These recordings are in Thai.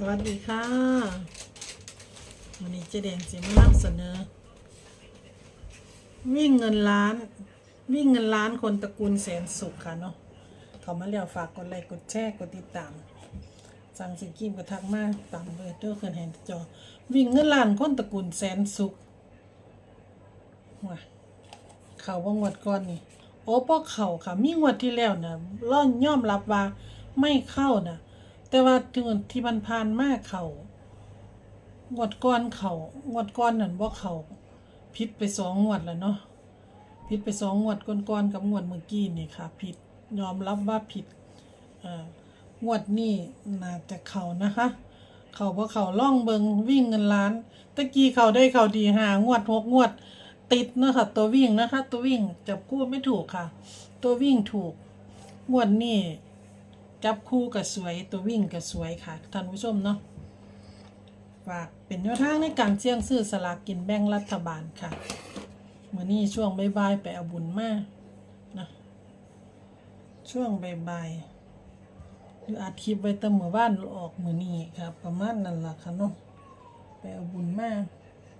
สวัสดีค่ะวันนี้เจแดงจะมานำเสนอ วิ่งเงินล้าน วิ่งเงินล้านคนตระกูลแสนสุขค่ะเนาะเขามาแล้วฝากกดไลค์กดแชร์กดติดตามสั่งสิกิมกระทักมาตามเบอร์เดอร์เคินแฮนจอ วิ่งเงินล้านคนตระกูลแสนสุขว้าเขาว่างวดก่อนนี่โอ้พวกเขาค่ะมีงวดที่แล้วนะร่อนย่อมรับว่าไม่เข้านะ แต่ว่าที่ที่มันผ่านมาเขางวดก้อนเขางวดก้อนนั่นว่าเขาผิดไปสองงวดแล้วเนาะผิดไปสองงวดก้อนๆกับงวดเมื่อกี้นี่ค่ะผิดยอมรับว่าผิดงวดนี้น่าจะเขานะคะ เขาเพราะเขาล่องเบิงวิ่งเงินล้านตะกี้เขาได้เขาดีหางวดหกงวด ติดเนะค่ะตัววิ่งนะคะ ตัววิ่งจับคู่ไม่ถูกค่ะ ตัววิ่งถูกงวดนี้ จับคู่กับสวยตัววิ่งกับสวยค่ะท่านผู้ชมเนาะฝากเป็นแนวทางในการเสี่ยงซื้อสลากกินแบ่งรัฐบาลค่ะมื่อนี้ช่วงบ่ายๆไปเอาบุญมากนะช่วงบ่ายๆหรืออัดคลิปไว้ตั้งเมื่อวานออกมื่อนี้ครับประมาณนั้นล่ะค่ะเนาะไปเอาบุญมาก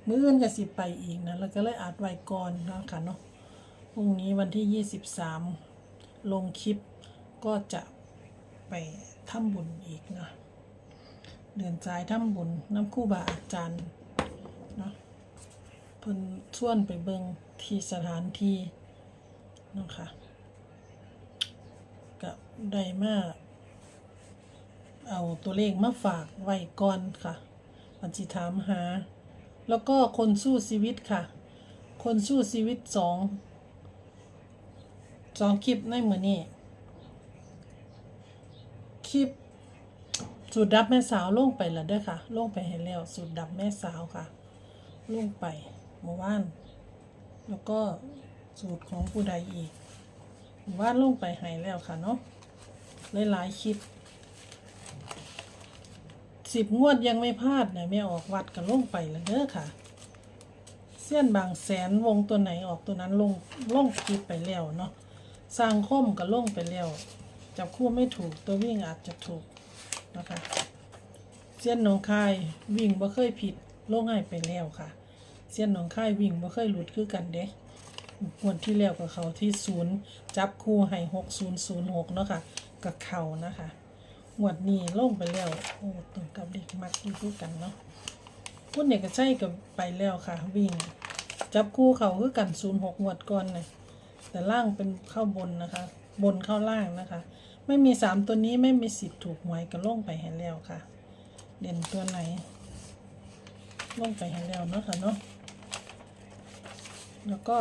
มื้ออื่นก็สิไปอีกนะแล้วก็เลยอัดไว้ก่อนเนาะค่ะเนาะพรุ่งนี้วันที่ 23 ลงคลิปก็จะ ไปทำบุญอีกนะเดินสายทำบุญน้ำคู่บาอาจารย์เนาะเพิ่นชวนไปเบิงที่สถานที่เนาะค่ะก็ได้มาเอาตัวเลขมาฝากไว้ก่อนค่ะมันจิถามหา แล้วก็คนสู้ชีวิตค่ะ คนสู้ชีวิตสองสองคลิปในมือนี้ คลิป สูตรดับแม่สาวลงไปแล้วเด้อค่ะ ลงไปให้แล้ว สูตรดับแม่สาวค่ะ ลงไปเมื่อวาน แล้วก็สูตรของผู้ใดอีกเมื่อวานลงไปให้แล้วค่ะเนาะหลายๆคลิปสิบงวดยังไม่พลาดเนี่ยไม่ออกวัดกันลงไปแล้วเด้อค่ะ เส้นบางแสนวงตัวไหนออกตัวนั้นลงลงคลิปไปแล้วเนาะสร้างคมก็ลงไปแล้ว จับคู่ไม่ถูกตัววิ่งอาจจะถูกนะคะเส้ยนหนองคายวิ่งบ่เคยผิดโล่งให้ไปแล้วค่ะเส้ยนหนองคายวิ่งบ่เคยหลุดคือกันเด้งวดที่แล้วกับเขาที่ศูนย์จับคู่ให้หกศูนย์ศูนย์หกเนาะค่ะกับเขานะคะหวดนี้ลงไปแล้วโอ้ตรงกับเด็กมักอยู่คู่กันเนาะคุณเอกชัยกับไปแล้วค่ะ วิ่ง จับคู่เขาคือกันศูนย์หกหวดก่อนเลยแต่ล่างเป็นเข้าบนนะคะ บนเข้าล่างนะคะ ไม่มีสามตัวนี้ไม่มีสิทธิ์ถูกหวยก็ลงไปให้แล้วค่ะ เด่นตัวไหนล่งไปให้แล้วเนาะค่ะเนาะแล้วก็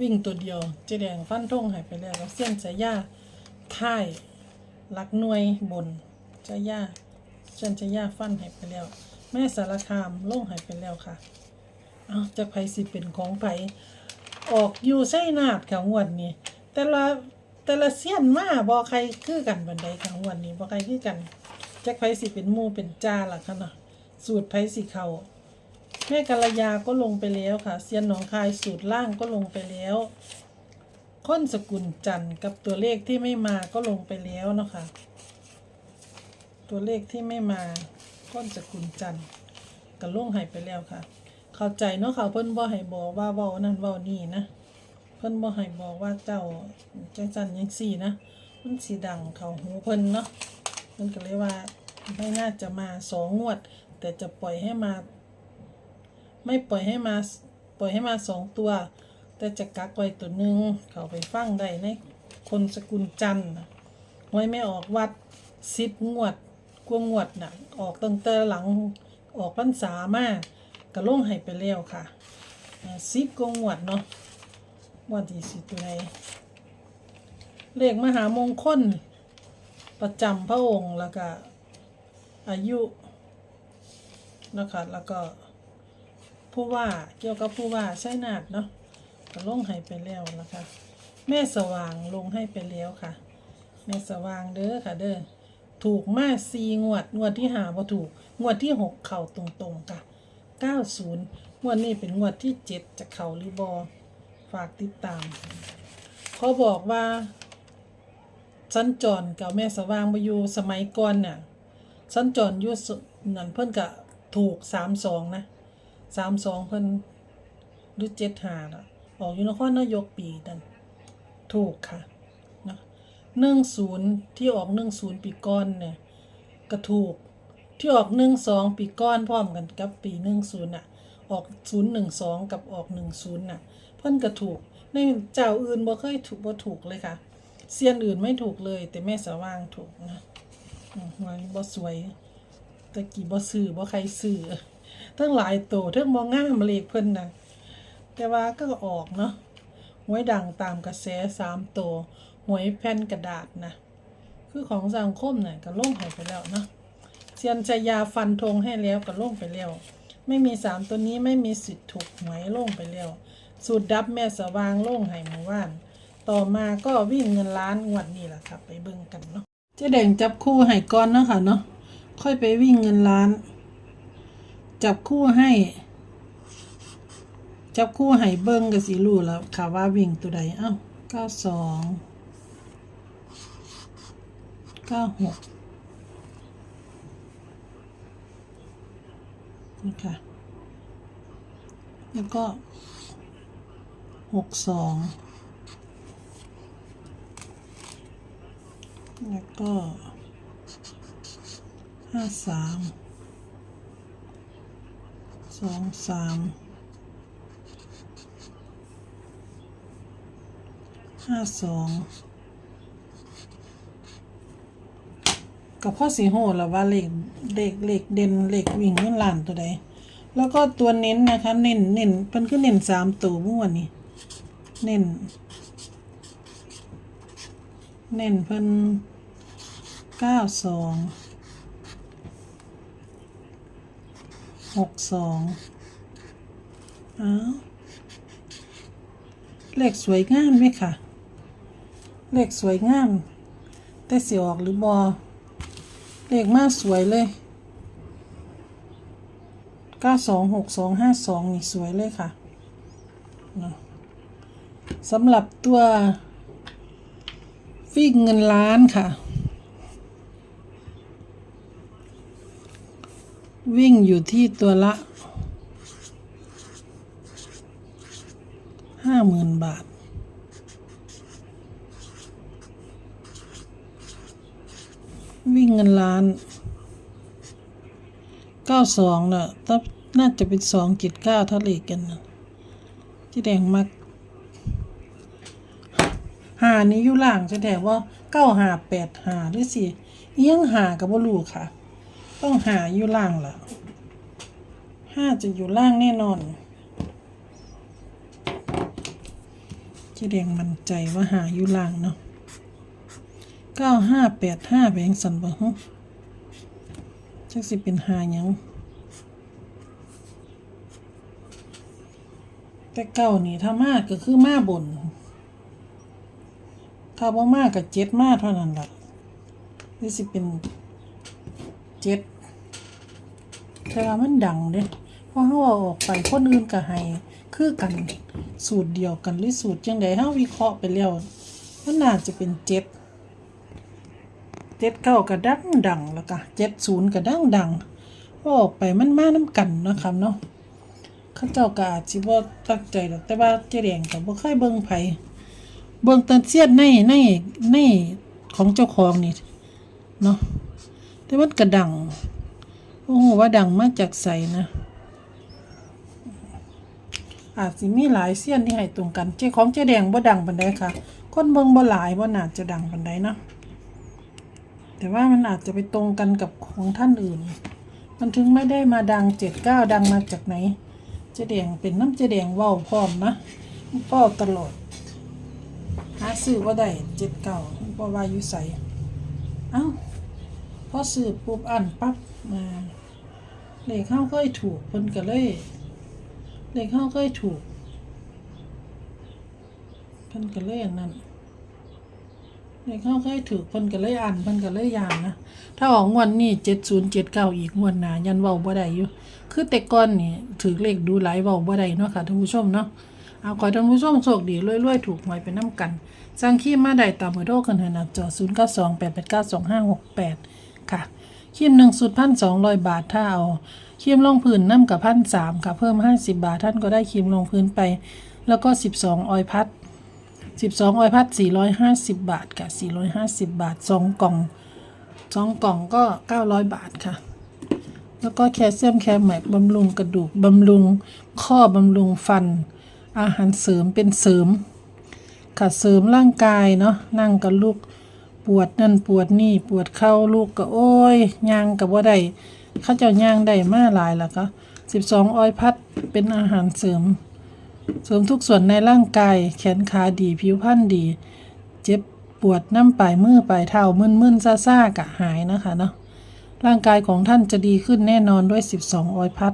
วิ่งตัวเดียวเจแดงฟันทงหายไปแล้วแล้วเส้นสายยาค่ายหลักหน่วยบนจะยาเช่นจะยาฟันหายไปแล้ว แม่สารคามล่งหายไปแล้วค่ะ เอาจากไผสิเป็นของไผ ออกอยู่ไส้นาดค่ะงวดนี้แต่ละแต่ละเสี้ยนมาบอใครคือกันบันไดค่ะงวดนี้บอใครคือกันแจากไผสิเป็นมูเป็นจ้าล่ะค่ะเนาะสูตรไผสิเขาแม่กัลยาก็ลงไปแล้วค่ะเซียนหนองคายสูตรล่างก็ลงไปแล้วค้นสกุลจันทร์กับตัวเลขที่ไม่มาก็ลงไปแล้วเนาะคะตัวเลขที่ไม่มาค้นสกุลจันทร์ก็ลงหายไปแล้วค่ะ เข้าใจเนาะค่ะเพิ่นบ่ให้บอกว่าเว้านั่นเว้านี่นะ เพิ่นบ่ให้บอกว่าเจ้าจังจันจังซี่นะ มันสิดังเข้าหูเพิ่นเนาะเพิ่นก็เลยว่าไม่น่าจะมาสองงวด แต่จะปล่อยให้มา ไม่ปล่อยให้มาปล่อยให้มาสองตัว แต่จะกักไว้ตัวหนึ่งเขาไปฟังได้ในคนสกุลจันทร์ไว้ไม่ออกวัดสิบงวดกวงงวดน่ะ ออกตั้งแต่หลังออกพรรษามา กระลงให้ไปแล้วค่ะสิบกงวดเนาะวันที่สิตัวไหนเลขมหามงคล ประจำพระองค์แล้วก็อายุนะคะแล้วก็ผู้ว่าเกี่ยวกับผู้ว่าใช่นาดเนาะก็ลงให้ไปแล้วนะคะ แม่สว่างลงให้ไปแล้วค่ะ แม่สว่างเด้อค่ะเด้อถูกมาซีงวด งวดที่หาบ่ถูก งวดที่หกเข่าตรงๆค่ะ เก้าศูนย์งวดนี้เป็นงวดที่เจ็ดจะเข่าหรือบอฝากติดตาม เขาบอกว่าสัญจรกับแม่สว่างมาอยู่สมัยก่อนเนี่ยสัญจรอยู่สุนั่นเพิ่นก็ถูกสามสองนะสามสองเพิ่นหรือเจ็ดหาน่ะออกอยู่นครนายกปีนั่นถูกค่ะนะหนึ่งศูนย์ที่ออกหนึ่งศูนย์ปีก้อนเนี่ยก็ถูก ที่ออกหนึ่งสองปีก้อนพร้อมกันกับปีหนึ่งศูนย์น่ะ ออกศูนย์หนึ่งสองกับออกหนึ่งศูนย์น่ะ เพิ่นก็ถูกในเจ้าอื่นบ่เคยถูกบ่ถูกเลยค่ะเซียนอื่นไม่ถูกเลย แต่แม่สว่างถูกนะอืมมันบ่สวยตะกี้บ่ซื้อบ่ใครซื้อทั้งหลายโตทั้งบ่งงามเลขเพิ่นนะแต่ว่าก็ออกเนาะหวยดังตามกระแสสามโตวหวยแผ่นกระดาษนะคือของสังคมน่ะก็ลงให้ไปแล้วเนาะ เซียนชายาฟันธงให้แล้วก็ลงไปแล้วไม่มีสามตัวนี้ไม่มีสิทธิ์ถูกหวยลงไปแล้วสูตรดับแม่สว่างลงให้หมู่บ้าน ต่อมาก็วิ่งเงินล้านงวดนี้แหละค่ะไปเบิ่งกันเนาะเจ๊แดงจับคู่ให้ก่อนเนาะค่ะเนาะค่อยไปวิ่งเงินล้าน จับคู่ให้ จับคู่ให้เบิ่งก็สิรู้แล้วค่ะว่าวิ่งตัวใดเอ้าเก้าสองเก้าหก นี่ค่ะ แล้วก็หกสองแล้วก็ห้าสามสองสามห้าสอง กับพ่อสีโหดแล้วว่าเลขเลขเลขเด่นเลขวิ่งเงินล้านตัวใด แล้วก็ตัวเน้นนะคะ เน้นเน้นเพิ่นคือเน้นสามตัวเมื่อวันนี้ เน้น เน้นเพิ่นเก้าสองหกสองอ้าวเลขสวยงามไหมค่ะเลขสวยงาม แต่เสียออกหรือบอ เลขมาสวยเลยเก้าสองหกสองห้าสองนี่สวยเลยค่ะสำหรับตัวฟิกเงินล้านค่ะ วิ่งอยู่ที่ตัวละห้าหมื่นบาท วิ่งเงินล้านเก้าสองน่ะถ้าน่าจะเป็นสองจิตเก้าทะเลกันนะที่แดงมักหานี้อยู่ล่างจะแต่ว่าเก้าหาแปดหาหรือสิเอียงหากับว่าลูกค่ะ ต้องหาอยู่ล่างล่ะห้าจะอยู่ล่างแน่นอนเจะแดงมั่นใจว่าหาอยู่ล่างเนาะ เก้าห้าแปดห้าแบงสันบ่ฮะจักสิเป็นหาหยังแต่เก้านี่ถ้ามาก็คือมาบน ถ้าบ่มากกับเจ็ดมากเท่านั้นล่ะนี่สิเป็นเจ็ดแต่ว่ามันดังเด้เพราะเฮาเอาออกไปคนอื่นก็ให้คือกันสูตรเดียวกันหรือสูตรจังใดเฮาวิเคราะห์ไปแล้วมันน่าจะเป็นเจ็ด เจ็ดเก้าก็ดังดังแล้วก็เจ็ดศูนย์ก็ดังดังพอออกไปมันมาน้ำกันนะครับเนาะเขาเจ้าก็อาจิบ่ตั้งใจหรอกแต่ว่าเจ๊แดงก็บ่เคยเบิ่งไผเบิ่งตันเสียดในในในของเจ้าของนี่เนาะแต่มันกระดังโอ้โหว่าดังมาจากใสนะอาจสิมีหลายเสี้ยนที่ให้ตรงกัน เจ้ของเจ๊แดงบ่ดังปานใดค่ะ คนเบิ่งบ่หลายบ่น่าจะดังปานใดเนาะ แต่ว่ามันอาจจะไปตรงกันกับของท่านอื่น มันถึงไม่ได้มาดังเจ็ดเก้าดังมาจากไหน เจ๊แดงเป็นน้ำเจ๊แดงว้าวพร้อมนะเว้าตลอดหาซื้อว่าได้เจ็ดเก่าพราะว่ายู่ใสเอ้าพอซื้อปุ๊บอันปั๊บมาเลขเข้าเคยถูกเพิ่นก็เลยเลขเข้าเคยถูกเพิ่นก็เลยอันนั้น เลขเขาเคยถูกเพิ่นก็เลยอ่านเพิ่นก็เลยยานนะ ถ้าออกงวดนี้เจ็ดศูนย์เจ็ดเก้าอีกงวดหนายันเว้าบ่ได้อยู่ คือแต่ก่อนนี่ถือเลขดูหลายเว้าบ่ได้เนาะค่ะท่านผู้ชมเนาะ เอาขอให้ท่านผู้ชมโชคดีรวยๆถูกหวยไปน้ำกันสั่งขี้มาได้ตามเบอร์โทรกันเถอะนะจอ0 9 2 8 8 9 2 5 6 8ค่ะครีมหนึ่งสุดพันสองร้อยบาทถ้าเอาครีมรองพื้นน้ำกับพันสามค่ะ เพิ่มห้าสิบาทท่านก็ได้ครีมรองพื้นไป แล้วก็สิบสองออยพัด สิบสองออยพัดสี่ร้อยห้าสิบบาทค่ะสี่ร้อยห้าสิบบาทสองกล่องสองกล่องก็เก้าร้อยบาทค่ะ แล้วก็แคลเซียมแคลแมกบำรุงกระดูกบำรุงข้อบำรุงฟัน อาหารเสริมเป็นเสริม ค่ะเสริมร่างกายเนาะนั่งกับลูกปวดนั่นปวดนี่ปวดเข้าลูกก็โอ้ยย่างกับว่าได้ข้าเจ้าย่างได้มาหลายแล้วก็สิบสองออยพัดเป็นอาหารเสริม เสริมทุกส่วนในร่างกาย แขนขาดีผิวพรรณดี เจ็บปวดน้ำปลายมือปลายเท้ามึนๆซ่าๆกะหายนะคะเนาะร่างกายของท่านจะดีขึ้นแน่นอนด้วย 12 ออยพัด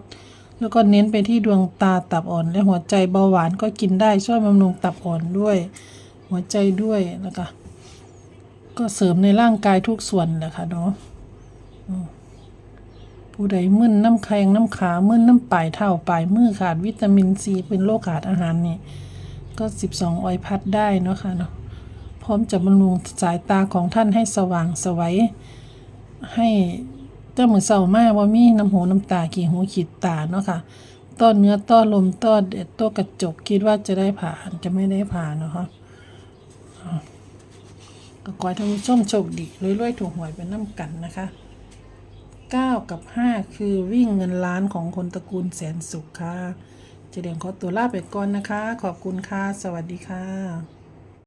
แล้วก็เน้นไปที่ดวงตาตับอ่อน และหัวใจเบาหวานก็กินได้ช่วยบำรุงตับอ่อนด้วย หัวใจด้วยแล้วก็ก็เสริมในร่างกายทุกส่วนแหละค่ะเนาะ ผู้ใดมึนน้ำแข็งน้ำขามึนน้ำปลายเท้าปลายมือขาดวิตามินซีเป็นโรคขาดอาหารนี่ก็ 12 ออยพัดได้เนาะค่ะเนาะพร้อมจะบำรุงสายตาของท่านให้สว่างสวัยให้เจ้ามือเศร้ามากว่ามีน้ำหูน้ำตาขี้หูขีดตาเนาะค่ะต้อนเนื้อต้อนลมต้อนเด็ดต้อกระจกคิดว่าจะได้ผ่านจะไม่ได้ผ่านเนาะคะอ่าก็ขอให้ท่านผู้ชมโชคดีรวยๆถูกหวยเป็นน้ำกันนะคะ 9 กับ 5 คือวิ่งเงินล้านของคนตระกูลแสนสุขค่ะเจเดียงขอตัวลาไปก่อนนะคะ ขอบคุณค่ะ สวัสดีค่ะ